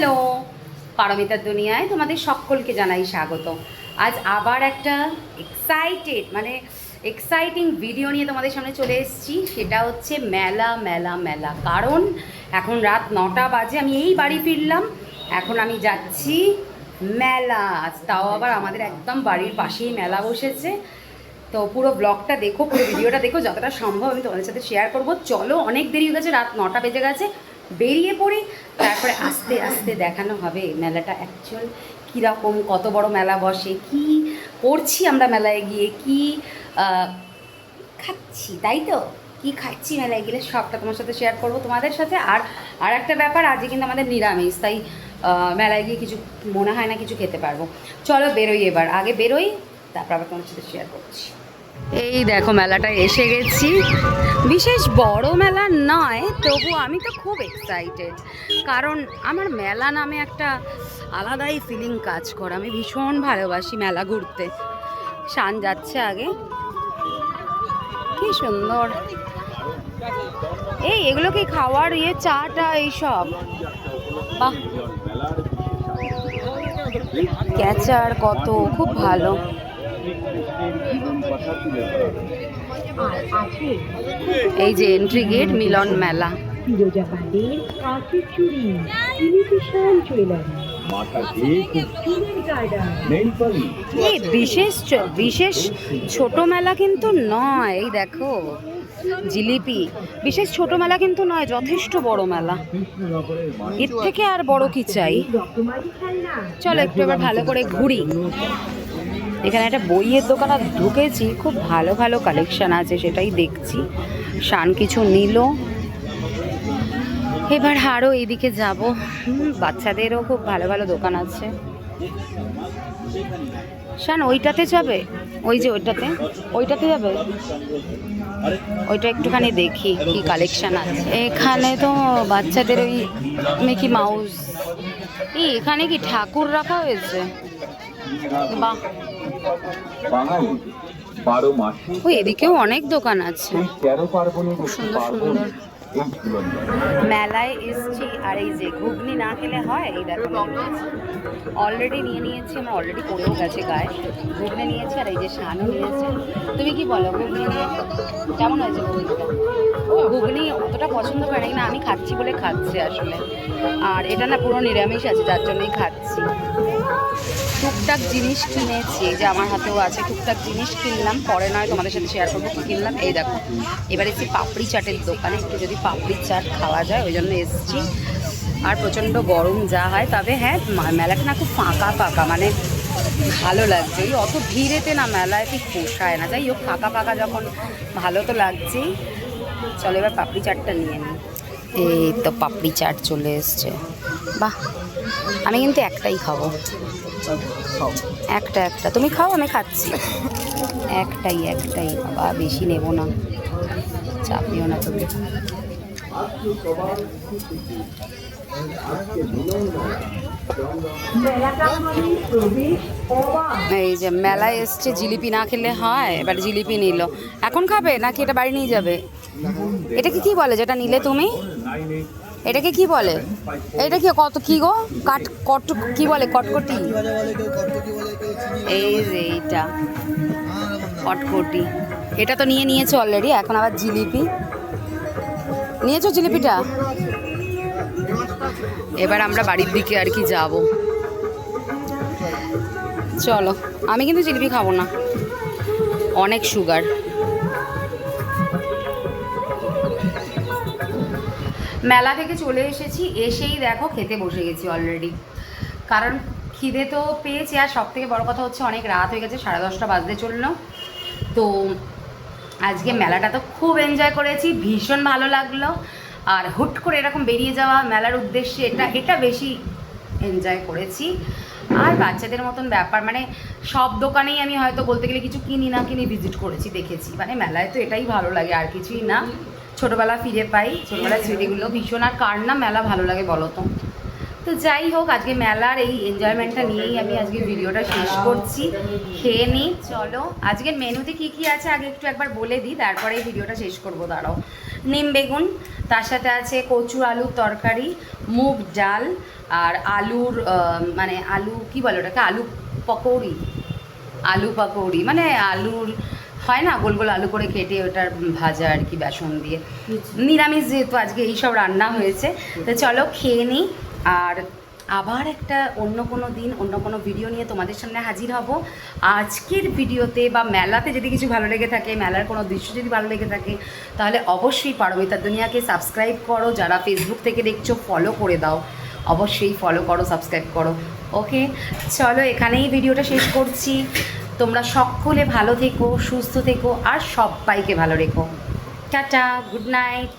Hello. পারমিতার দুনিয়ায় তোমাদের সকলকে জানাই স্বাগত। আজ আবার একটা এক্সাইটেড মানে এক্সাইটিং ভিডিও নিয়ে তোমাদের সামনে চলে এসেছি। সেটা হচ্ছে মেলা মেলা মেলা। কারণ এখন রাত নটা বাজে, আমি এই বাড়ি ফিরলাম। এখন আমি যাচ্ছি মেলা। আজ তাও আবার আমাদের একদম বাড়ির পাশেই মেলা বসেছে। তো পুরো ব্লগটা দেখো, পুরো ভিডিওটা দেখো, যতটা সম্ভব আমি তোমাদের সাথে শেয়ার করব। চলো, অনেক দেরি হয়ে গেছে, রাত নটা বেজে গেছে। বেরিয়ে পড়ি, তারপরে আস্তে আস্তে দেখানো হবে মেলাটা অ্যাকচুয়াল কীরকম, কত বড় মেলা বসে, কি করছি আমরা মেলায় গিয়ে, কি খাচ্ছি, তাই তো? কি খাচ্ছি মেলায় গেলে সবটা তোমার সাথে শেয়ার করব তোমাদের সাথে। আর আর একটা ব্যাপার, আজকে কিন্তু আমাদের নিরামিষ, তাই মেলায় গিয়ে কিছু মনে হয় না কিছু খেতে পারব। চলো বেরোই এবার, আগে বেরোই, তারপর আবার তোমার সাথে শেয়ার করছি। এই দেখো মেলাটা এসে গেছি। বিশেষ বড় মেলা নয়, তবু আমি তো খুব এক্সাইটেড কারণ আমার মেলা নামে একটা আলাদাই ফিলিং কাজ করে। আমি ভীষণ ভালোবাসি মেলা ঘুরতে। শান যাচ্ছে আগে। কি সুন্দর। এই, এগুলো কি খাওয়ার ইয়ে চাটা, এইসব? বাহ। ক্যাচার কত, খুব ভালো। এই যে এন্ট্রি গেট মিলন মেলা। বিশেষ চ- বিশেষ ছোট মেলা কিন্তু নয় এই দেখো জিলিপি। বিশেষ ছোট মেলা কিন্তু নয় যথেষ্ট বড় মেলা। এর থেকে আর বড় কি চাই? চলো একটু এবার ভালো করে ঘুরি। এখানে একটা বইয়ের দোকানে ঢুকেছি, খুব ভালো ভালো কালেকশান আছে, সেটাই দেখছি। শান কিছু নিল। এবার আরও এদিকে যাব। বাচ্চাদেরও খুব ভালো ভালো দোকান আছে। শান, ওইটাতে যাবে? ওই যে ওইটাতে? ওইটাতে যাবে? ওইটা একটুখানি দেখি কি কালেকশান আছে। এখানে তো বাচ্চাদের ওই মিকি মাউস এই, এখানে কি ঠাকুর রাখা হয়েছে? বারো মাসে এদিকেও অনেক দোকান আছে। তেরো পার্বণের সুন্দর সুন্দর। মেলায় এসছি আর এই যে ঘুগনি না খেলে হয় এই দেখো অলরেডি নিয়ে নিয়েছি আমার অলরেডি পড়েও গেছে গায়ে। ঘুগনি নিয়েছি আর এই যে শানও নিয়েছে। তুমি কি বলো ঘুগনি নিয়ে? কেমন হয়েছে ঘুগনিটা? ঘুগনি অতটা পছন্দ করে না, আমি খাচ্ছি বলে খাচ্ছি আসলে। আর এটা না পুরো নিরামিষ আছে, যার জন্যই খাচ্ছি। টুকটাক জিনিস কিনেছি যে আমার হাতেও আছে টুকটাক জিনিস কিনলাম, পরে নয় তোমাদের সাথে শেয়ার করব কী কিনলাম। এই দেখো, এবার এসেছি পাপড়ি চাটের দোকানে, একটু যদি পাপড়ি চাট খাওয়া যায়, ওই জন্য এসেছি। আর প্রচণ্ড গরম যা হয়, তবে হ্যাঁ মেলাটা না খুব ফাঁকা ফাঁকা মানে ভালো লাগছে। ওই অত ভিড়েতে না মেলায় ঠিক পোষায় না। যাই হোক, ফাঁকা ফাঁকা যখন, ভালো তো লাগছেই। চলো, এবার পাপড়ি চাটটা নিয়ে নিই। এই তো পাপড়ি চাট চলে এসছে। বাহ, আমি কিন্তু একটাই খাব। একটা একটা। তুমি খাও, আমি খাচ্ছি। একটাই একটাই। বাবা, বেশি নেব না। চাপিও না তুমি এই যে মেলায় এসছে, জিলিপি না খেলে হয়, এবার জিলিপি নিল। এখন খাবে নাকি এটা বাড়ি নিয়ে যাবে? এটাকে কি বলে যেটা নিলে তুমি? এটাকে কি বলে? এটা কি কত কি গো? কাট, কট, কি বলে? কটকটি? এই যে এইটা। কটকটি। এটা তো নিয়ে নিয়েছো অলরেডি এখন আবার জিলিপি। নিয়েছো জিলিপিটা? এবার আমরা বাড়ির দিকে আর কি যাব। চলো আমি কিন্তু জিলিপি খাব না। অনেক সুগার। মেলা থেকে চলে এসেছি এসেই দেখো খেতে বসে গেছি অলরেডি কারণ খিদে তো পেয়েছি আর সব থেকে বড় কথা হচ্ছে অনেক রাত হয়ে গেছে সাড়ে দশটা বাজতে চলল। তো আজকে মেলাটা তো খুব এনজয় করেছি, ভীষণ ভালো লাগল। আর হুট করে এরকম বেরিয়ে যাওয়া মেলার উদ্দেশ্যে এটা এটা বেশি এনজয় করেছি। আর বাচ্চাদের মতন ব্যাপার মানে সব দোকানেই আমি হয়তো বলতে গেলে কিছু কিনি না কিনি ভিজিট করেছি, দেখেছি। মানে মেলায় তো এটাই ভালো লাগে, আর কিছুই না। ছোটোবেলা ফিরে পাই, ছোটোবেলার স্মৃতিগুলো ভীষণ। আর কার না মেলা ভালো লাগে বলো তো? তো যাই হোক আজকে মেলার এই এনজয়মেন্টটা নিয়েই আমি আজকে ভিডিওটা শেষ করছি। খেয়ে নিই চলো। আজকের মেনুতে কি কি আছে আগে একটু একবার বলে দিই তারপরে এই ভিডিওটা শেষ করব দাঁড়াও। নিম বেগুন তার সাথে আছে কচু আলুর তরকারি মুগ ডাল আর আলুর মানে আলু কি বলে ওটাকে? আলু পকৌড়ি। আলু পকৌড়ি মানে আলুর হয় না গোল গোল আলু করে কেটে ওটার ভাজা আর কি বেসন দিয়ে। নিরামিষ যেহেতু আজকে এইসব রান্না হয়েছে তো চলো খেয়ে নিই আর আবার একটা অন্য কোনো দিন, অন্য কোনো ভিডিও নিয়ে তোমাদের সামনে হাজির হব। আজকের ভিডিওতে বা মেলাতে যদি কিছু ভালো লেগে থাকে, মেলার কোনো দৃশ্য যদি ভালো লেগে থাকে, তাহলে অবশ্যই পারমিতার দুনিয়াকে সাবস্ক্রাইব করো, যারা ফেসবুক থেকে দেখছ ফলো করে দাও। অবশ্যই ফলো করো সাবস্ক্রাইব করো। ওকে চলো এখানেই ভিডিওটা শেষ করছি। তোমরা সকলে ভালো থেকো, সুস্থ থেকো, আর সবাইকে ভালো রেখো। Tata good night